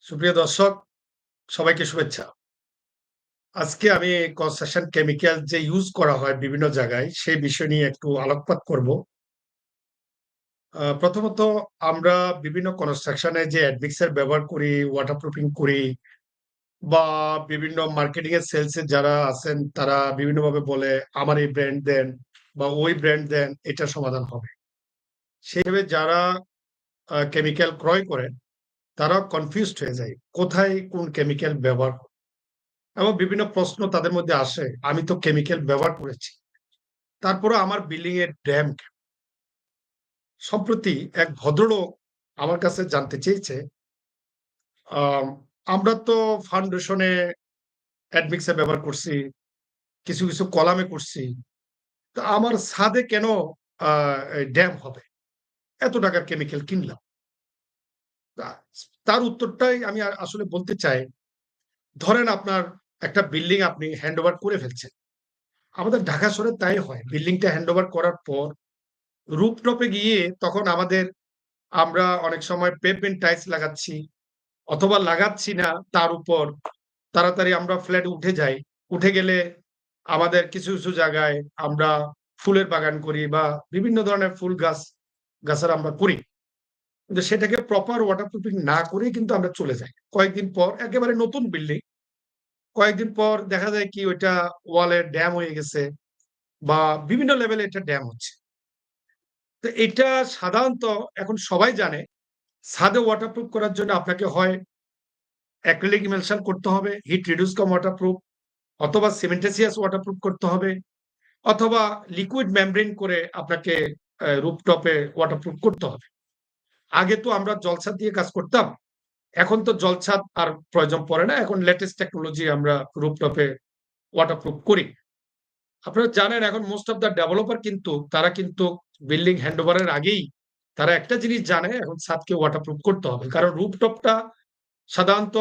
সুপ্রিয় দর্শক, সবাইকে শুভেচ্ছা। আজকে আমি কনস্ট্রাকশন কেমিক্যাল যে ইউজ করা হয় বিভিন্ন জায়গায়, সেই বিষয় নিয়ে একটু আলোকপাত করব। প্রথমত আমরা বিভিন্ন কনস্ট্রাকশনে যে অ্যাডমিক্সার ব্যবহার করি, ওয়াটারপ্রুফিং করি বা বিভিন্ন মার্কেটিং এর সেলস যারা আছেন তারা বিভিন্নভাবে বলে, "আমার এই ব্র্যান্ড দেন বা ওই ব্র্যান্ড দেন, এটা সমাধান হবে।" সেভাবে যারা কেমিক্যাল ক্রয় করেন, তারাও কনফিউজড হয়ে যায়। কোথায় কোন কেমিক্যাল ব্যবহার এবং বিভিন্ন প্রশ্ন তাদের মধ্যে আসে। আমি তো কেমিক্যাল ব্যবহার করেছি। তারপরেও আমার বিল্ডিং এর ড্যাম সম্প্রতি এক ভদ্রলোক আমার কাছে জানতে চেয়েছে, আম আমরা তো ফাউন্ডেশনে অ্যাডমিক্সার ব্যবহার করছি, কিছু, কিছু কলামে করছি। তো আমার ছাদে কেন ড্যাম হবে? এত টাকার কেমিক্যাল কিনলাম। তার উত্তরটাই আমি আসলে বলতে চাই, ধরেন আপনার একটা বিল্ডিং আপনি হ্যান্ডওভার করে ফেলছেন। আমাদের ঢাকা শহরে তাই হয়। বিল্ডিংটা হ্যান্ডওভার করার পর রুফটপে গিয়ে তখন আমাদের আমরা অনেক সময় পেভমেন্ট টাইলস লাগাচ্ছি অথবা লাগাচ্ছি না তার উপর তাড়াতাড়ি আমরা ফ্ল্যাট উঠে যাই। উঠে গেলে আমাদের কিছু, কিছু জায়গায় আমরা ফুলের বাগান করি বা বিভিন্ন ধরনের ফুল গাছ গাছেরা আমরা করি। কিন্তু সেটাকে প্রপার ওয়াটারপ্রুফিং না করেই কিন্তু আমরা চলে যাই। কয়েকদিন পর একেবারে নতুন বিল্ডিং। কয়েকদিন পর দেখা যায় কি ওইটা ওয়ালে ড্যাম হয়ে গেছে বা বিভিন্ন লেভেলে এটা ড্যাম হচ্ছে। তো এটা সাধারণত এখন সবাই জানে ছাদে ওয়াটারপ্রুফ করার জন্য আপনাকে হয় অ্যাক্রিলিক ইমালশন করতে হবে, হিট রিডিউস কাম ওয়াটারপ্রুফ অথবা সিমেন্টিসিয়াস ওয়াটারপ্রুফ করতে হবে অথবা লিকুইড মেমব্রেন করে আপনাকে অ্যা রুফটপে ওয়াটারপ্রুফ করতে হবে। আগে তো আমরা জলছাদ দিয়ে কাজ করতাম। এখন তো জলছাদ আর প্রয়োজন পড়ে না। এখন লেটেস্ট টেকনোলজি আমরা রুফটপে ওয়াটারপ্রুফ করি। আপনারা জানেন এখন মোস্ট অফ দ্যা ডেভেলপার কিন্তু, তারা কিন্তু বিল্ডিং হ্যান্ডওভার এর আগেই তারা একটা জিনিস জানে, এখন ছাদকে ওয়াটারপ্রুফ করতে হবে। কারণ রুফটপটা সাধারণত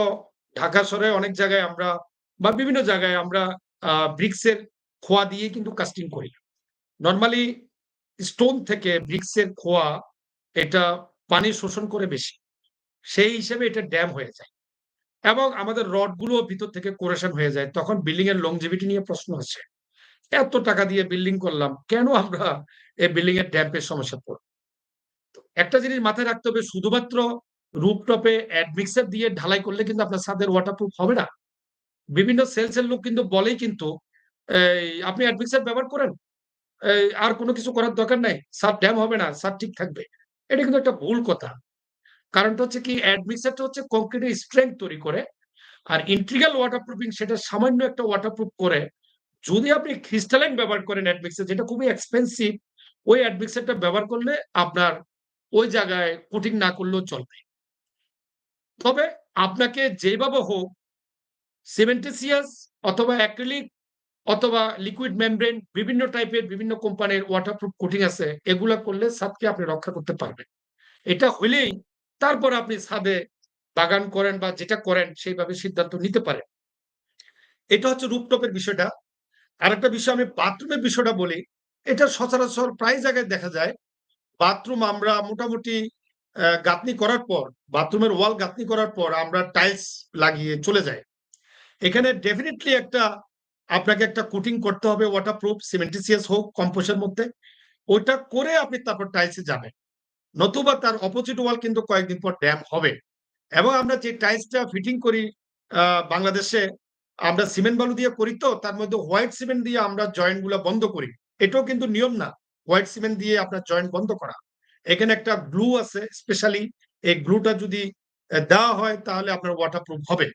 ঢাকা শহরে অনেক জায়গায় আমরা বা বিভিন্ন জায়গায় আমরা, আ ব্রিকস খোয়া দিয়ে কিন্তু কাস্টিং করি। নর্মালি স্টোন থেকে ব্রিক্সের খোয়া এটা পানি শোষণ করে বেশি। সেই হিসেবে এটা ড্যাম হয়ে যায়। এবং আমাদের রডগুলো ভিতর থেকে কোরেশন হয়ে যায়। তখন বিল্ডিং এর লংজিভিটি নিয়ে প্রশ্ন আসে। এত টাকা দিয়ে বিল্ডিং করলাম। কেন আমরা এই বিল্ডিং এর ড্যাম্পের সমস্যায় পড়ব? একটা জিনিস মাথায় রাখতে হবে শুধুমাত্র রুফটপে অ্যাডমিক্সার দিয়ে ঢালাই করলে কিন্তু আপনার ছাদের ওয়াটারপ্রুফ হবে না। বিভিন্ন সেলস এর লোক কিন্তু বলেই কিন্তু আপনি অ্যাডমিক্সার ব্যবহার করেন। আর কোনো কিছু করার দরকার নাই। ছাদ ড্যাম হবে না, ছাদ ঠিক থাকবে। এটা কিন্তু একটা ভুল কথা। কারণটা হচ্ছে কি অ্যাডমিক্সারটা হচ্ছে কংক্রিটের স্ট্রেংথ তৈরি করে। আর ইন্টিগ্রাল ওয়াটারপ্রুফিং সেটা সামান্য একটা ওয়াটারপ্রুফ করে যদি আপনি ক্রিস্টালাইন ব্যবহার করেন অ্যাডমিক্সার যেটা খুবই এক্সপেন্সিভ ওই অ্যাডমিক্সারটা ব্যবহার করলে আপনার ওই জায়গায় কোটিং না করলেও চলবে। তবে আপনাকে যেভাবে হোক সিমেন্টিসিয়াস অথবা অ্যাক্রিলিক অথবা লিকুইড মেমব্রেন বিভিন্ন টাইপের বিভিন্ন কোম্পানির ওয়াটারপ্রুফ কোটিং আছে। এগুলা করলে ছাদকে আপনি রক্ষা করতে পারবেন। এটা হইলেই তারপর আপনি ছাদে বাগান করেন বা যেটা করেন সেইভাবে সিদ্ধান্ত নিতে পারেন। এটা হচ্ছে রুফটপের বিষয়টা। আরেকটা বিষয় আমি বাথরুমের বিষয়টা বলি। এটা সচরাচর প্রায় জায়গায় দেখা যায়। বাথরুম আমরা মোটামুটি গাঁথনি করার পর, বাথরুমের ওয়াল গাঁথনি করার পর আমরা টাইলস লাগিয়ে চলে যাই। এখানে ডেফিনিটলি একটা আপনাকে একটা কোটিং করতে হবে ওয়াটারপ্রুফ সিমেন্টিসিয়াস হোক কম্পোজ এর মধ্যে। ওইটা করে আপনি তারপর টাইলস যাবেন। নতুবা তার অপোজিট ওয়াল কিন্তু কয়েকদিন পর ড্যাম হবে। এবং আমরা যে টাইলসটা ফিটিং করি বাংলাদেশে, আমরা সিমেন্ট বালু দিয়ে করি তো, তার মধ্যে হোয়াইট সিমেন্ট দিয়ে আমরা জয়েন্টগুলা বন্ধ করি। এটাও কিন্তু নিয়ম না। হোয়াইট সিমেন্ট দিয়ে আপনার জয়েন্ট বন্ধ করা। এখানে একটা গ্লু আছে স্পেশালি এই গ্লুটা যদি দেওয়া হয়, তাহলে আপনার ওয়াটারপ্রুফ হবে।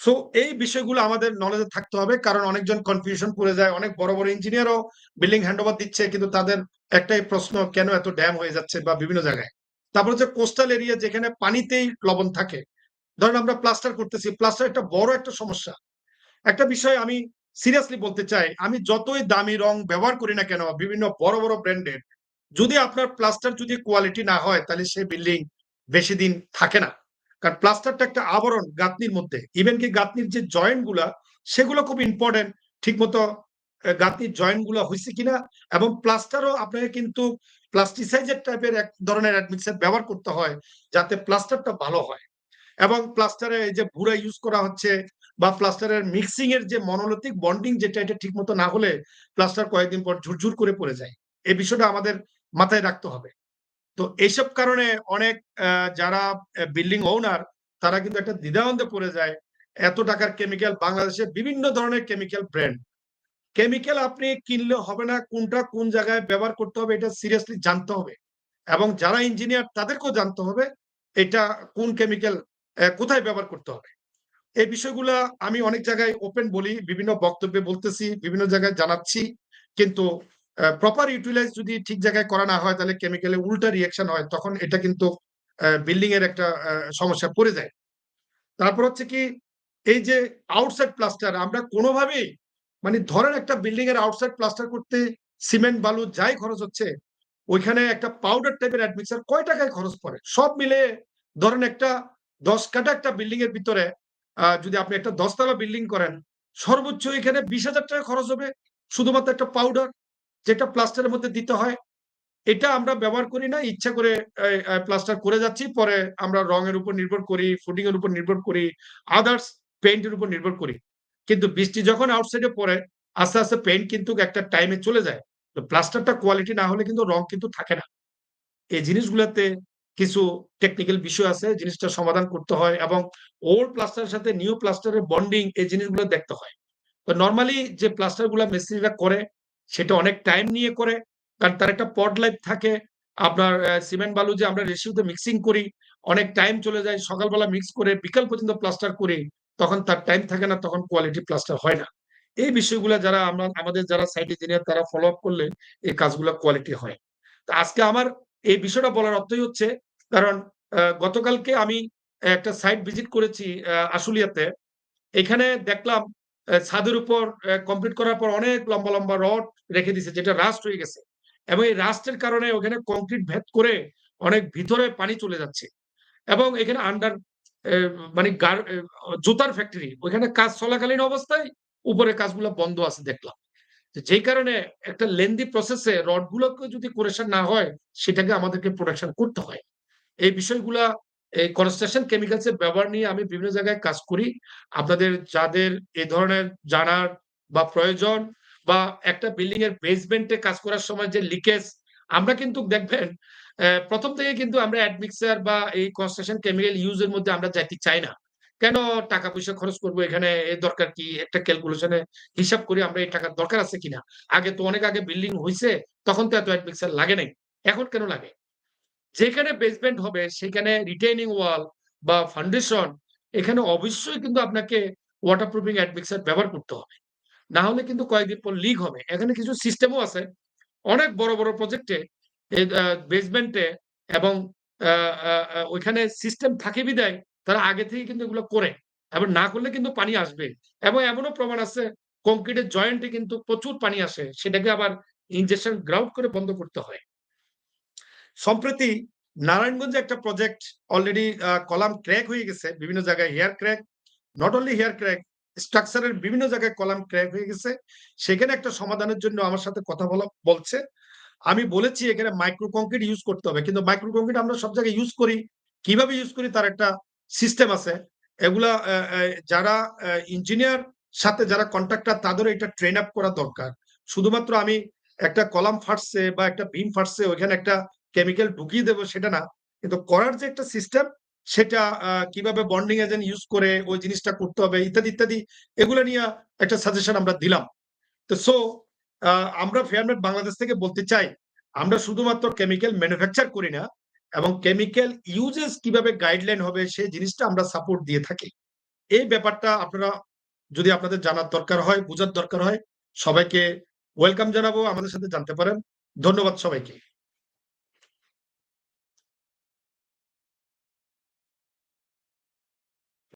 সো এই বিষয়গুলো আমাদের নলেজে থাকতে হবে। কারণ অনেকজন কনফিউশন পড়ে যায়। অনেক বড়, বড় ইঞ্জিনিয়ারও বিল্ডিং হ্যান্ডওভার দিচ্ছে কিন্তু তাদের একটাই প্রশ্ন কেন এত ড্যাম হয়ে যাচ্ছে বা বিভিন্ন জায়গায়। তারপর হচ্ছে কোস্টাল এরিয়া যেখানে পানিতেই লবণ থাকে। ধরেন আমরা প্লাস্টার করতেছি। প্লাস্টার একটা বড় একটা সমস্যা। একটা বিষয় আমি সিরিয়াসলি বলতে চাই, আমি যতই দামি রং ব্যবহার করি না কেন বিভিন্ন বড়, বড় ব্র্যান্ডের যদি আপনার প্লাস্টার যদি কোয়ালিটি না হয় তাহলে সেই বিল্ডিং বেশি দিন থাকে না। কারণ প্লাস্টারটা একটা আবরণ গাঁথনির মধ্যে। ইভেন কি গাঁথনির যে জয়েন্টগুলা, সেগুলো খুব ইম্পোর্টেন্ট। ঠিক মতো গাঁথনির জয়েন্টগুলো হয়েছে কিনা এবং প্লাস্টারও আপনাকে কিন্তু প্লাস্টিসাইজের টাইপের এক ধরনের অ্যাডমিক্সার ব্যবহার করতে হয় যাতে প্লাস্টারটা ভালো হয়। এবং প্লাস্টারে এই যে ভুরা ইউজ করা হচ্ছে বা প্লাস্টারের মিক্সিং এর যে মনোলিথিক বন্ডিং যেটা, এটা ঠিক মতো না হলে প্লাস্টার কয়েকদিন পর ঝুরঝুর করে পড়ে যায়। এই বিষয়টা আমাদের মাথায় রাখতে হবে। তো এইসব কারণে অনেক যারা বিল্ডিং ওনার তারা কিন্তু একটা দ্বিধাদ্বন্দ্বে পড়ে যায়। এত টাকার কেমিক্যাল বাংলাদেশে বিভিন্ন ধরনের কেমিক্যাল ব্র্যান্ড। কেমিক্যাল আপনি কিনলে হবে না কোনটা কোন জায়গায় ব্যবহার করতে হবে এটা সিরিয়াসলি জানতে হবে। এবং যারা ইঞ্জিনিয়ার তাদেরকেও জানতে হবে এটা কোন কেমিক্যাল কোথায় ব্যবহার করতে হবে। এই বিষয়গুলা আমি অনেক জায়গায় ওপেন বলি, বিভিন্ন বক্তব্যে বলতেছি, বিভিন্ন জায়গায় জানাচ্ছি। কিন্তু প্রপার ইউটিলাইজ যদি ঠিক জায়গায় করা না হয় তাহলে কেমিক্যালে উল্টা রিঅ্যাকশন হয়। তখন এটা কিন্তু বিল্ডিং এর একটা অ্যা সমস্যায় পড়ে যায়। তারপর হচ্ছে কি এই যে আউটসাইড প্লাস্টার আমরা কোনোভাবেই মানে ধরেন একটা বিল্ডিং এর আউটসাইড প্লাস্টার করতে সিমেন্ট, বালু যাই খরচ হচ্ছে, ওইখানে একটা পাউডার টাইপের অ্যাডমিক্সার কয় টাকায় খরচ পড়ে? সব মিলে ধরেন একটা দশ কাটা একটা বিল্ডিং এর ভিতরে যদি আপনি একটা দশতলা বিল্ডিং করেন, সর্বোচ্চ এখানে ৳২০,০০০ খরচ হবে শুধুমাত্র একটা পাউডার যেটা প্লাস্টারের মধ্যে দিতে হয়। এটা আমরা ব্যবহার করি না। ইচ্ছা করে প্লাস্টার করে যাচ্ছি। পরে আমরা রঙের উপর নির্ভর করি, ফুটিং এর উপর নির্ভর করি, আদার্স পেইন্ট এর উপর নির্ভর করি। কিন্তু বৃষ্টি যখন আউটসাইড পড়ে, আস্তে, আস্তে পেইন্ট কিন্তু একটা টাইমে চলে যায়। তো প্লাস্টারটা কোয়ালিটি না হলে কিন্তু রং কিন্তু থাকে না। এই জিনিসগুলাতে কিছু টেকনিক্যাল বিষয় আছে। জিনিসটা সমাধান করতে হয় এবং ওল্ড প্লাস্টারের সাথে নিউ প্লাস্টারের বন্ডিং এই জিনিসগুলো দেখতে হয়। তো নরমালি যে প্লাস্টারগুলা মিস্ত্রিরা করে সেটা অনেক টাইম নিয়ে করে। কারণ তার একটা পড লাইফ থাকে। আপনার সিমেন্ট বালু যে আমরা রেশিও তে মিক্সিং করি, অনেক টাইম চলে যায়। সকালবেলা মিক্স করে বিকাল পর্যন্ত প্লাস্টার করি। তখন তার টাইম থাকে না, তখন কোয়ালিটি প্লাস্টার হয় না। এই বিষয়গুলো যারা আমরা আমাদের যারা সাইট ইঞ্জিনিয়ার তারা ফলো আপ করলে এই কাজগুলো কোয়ালিটি হয়। তো আজকে আমার এই বিষয়টা বলার অর্থই হচ্ছে কারণ গতকালকে আমি একটা সাইট ভিজিট করেছি আশুলিয়াতে। এখানে দেখলাম ছাদের উপর কমপ্লিট করার পর অনেক লম্বা, লম্বা রড রেখে দিছে যেটা রাস্ট হয়ে গেছে। এবং এই রাস্টের কারণে ওখানে কংক্রিট ভেদ করে অনেক ভিতরে পানি চলে যাচ্ছে। এবং এখানে আন্ডার মানে জুতার ফ্যাক্টরি। ওইখানে কাজ চলাকালীন অবস্থায় উপরে কাজগুলো বন্ধ আছে দেখলাম। যেই কারণে একটা লেন্দি প্রসেসে এ রড গুলোকে যদি কোরেশন না হয়, সেটাকে আমাদেরকে প্রোটেকশন করতে হয়। এই বিষয়গুলা এই কনস্ট্রাকশন কেমিক্যালস এর ব্যবহার নিয়ে আমি বিভিন্ন জায়গায় কাজ করি। আপনাদের যাদের এ ধরনের জানার বা প্রয়োজন বা একটা বিল্ডিং এর বেসমেন্ট কাজ করার সময় যে লিকেজ আমরা কিন্তু দেখবেন ১ম থেকে কিন্তু আমরা অ্যাডমিক্সার বা এই কনস্ট্রাকশন কেমিক্যাল ইউজ এর মধ্যে আমরা যাইতে চাই না। কেন টাকা পয়সা খরচ করব এখানে এর দরকার কি? একটা ক্যালকুলেশন হিসাব করি আমরা এই টাকার দরকার আছে কিনা? আগে তো অনেক আগে বিল্ডিং হইছে, তখন তো এত অ্যাডমিক্সার লাগে নাই। এখন কেন লাগে? যেখানে বেসমেন্ট হবে সেখানে রিটেইনিং ওয়াল বা ফাউন্ডেশন এখানে অবশ্যই কিন্তু আপনাকে ওয়াটার প্রুফিং অ্যাডমিক্সার ব্যবহার করতে হবে। না হলে কিন্তু কয়েকদিন পর লিক হবে। এখানে কিছু সিস্টেমও আছে। অনেক বড়, বড় প্রজেক্টে বেসমেন্টে এবং ওইখানে সিস্টেম থাকে বিধায় তারা আগে থেকেই কিন্তু এগুলো করে। এবং না করলে কিন্তু পানি আসবে। এবং এমনও প্রমাণ আছে কংক্রিটের জয়েন্টে কিন্তু প্রচুর পানি আসে। সেটাকে আবার ইনজেকশন গ্রাউট করে বন্ধ করতে হয়। সম্প্রতি নারায়ণগঞ্জে একটা প্রজেক্ট অলরেডি কলাম ক্র্যাক হয়ে গেছে। বিভিন্ন জায়গায় hair crack, not only hair crack, স্ট্রাকচারের বিভিন্ন জায়গায় কলাম ক্র্যাক হয়ে গেছে। সেখানে একটা সমাধানের জন্য আমার সাথে কথা বলা বলছে। আমি বলেছি এখানে মাইক্রো কংক্রিট ইউজ করতে হবে। কিন্তু মাইক্রো কংক্রিট আমরা সব জায়গায় ইউজ করি। কীভাবে ইউজ করি তার একটা সিস্টেম আছে। এগুলা যারা ইঞ্জিনিয়ার সাথে যারা কন্ট্রাক্টর তাদেরও এটা ট্রেন আপ করা দরকার। শুধুমাত্র আমি একটা কলাম ফাটছে বা একটা বিম ফাটছে ওইখানে একটা কেমিক্যাল ঢুকিয়ে দেব সেটা না। কিন্তু করার যে একটা সিস্টেম সেটা কীভাবে বন্ডিং এজেন্ট ইউজ করে ওই জিনিসটা করতে হবে ইত্যাদি, ইত্যাদি এগুলো নিয়ে একটা সাজেশন আমরা দিলাম। তো সো আমরা ফেয়ারমেট বাংলাদেশ থেকে বলতে চাই, আমরা শুধুমাত্র কেমিক্যাল ম্যানুফ্যাকচার করি না এবং কেমিক্যাল ইউজেস কীভাবে গাইডলাইন হবে সেই জিনিসটা আমরা সাপোর্ট দিয়ে থাকি। এই ব্যাপারটা আপনারা যদি আপনাদের জানার দরকার হয়, বোঝার দরকার হয়, সবাইকে ওয়েলকাম জানাব। আমাদের সাথে জানতে পারেন। ধন্যবাদ সবাইকে।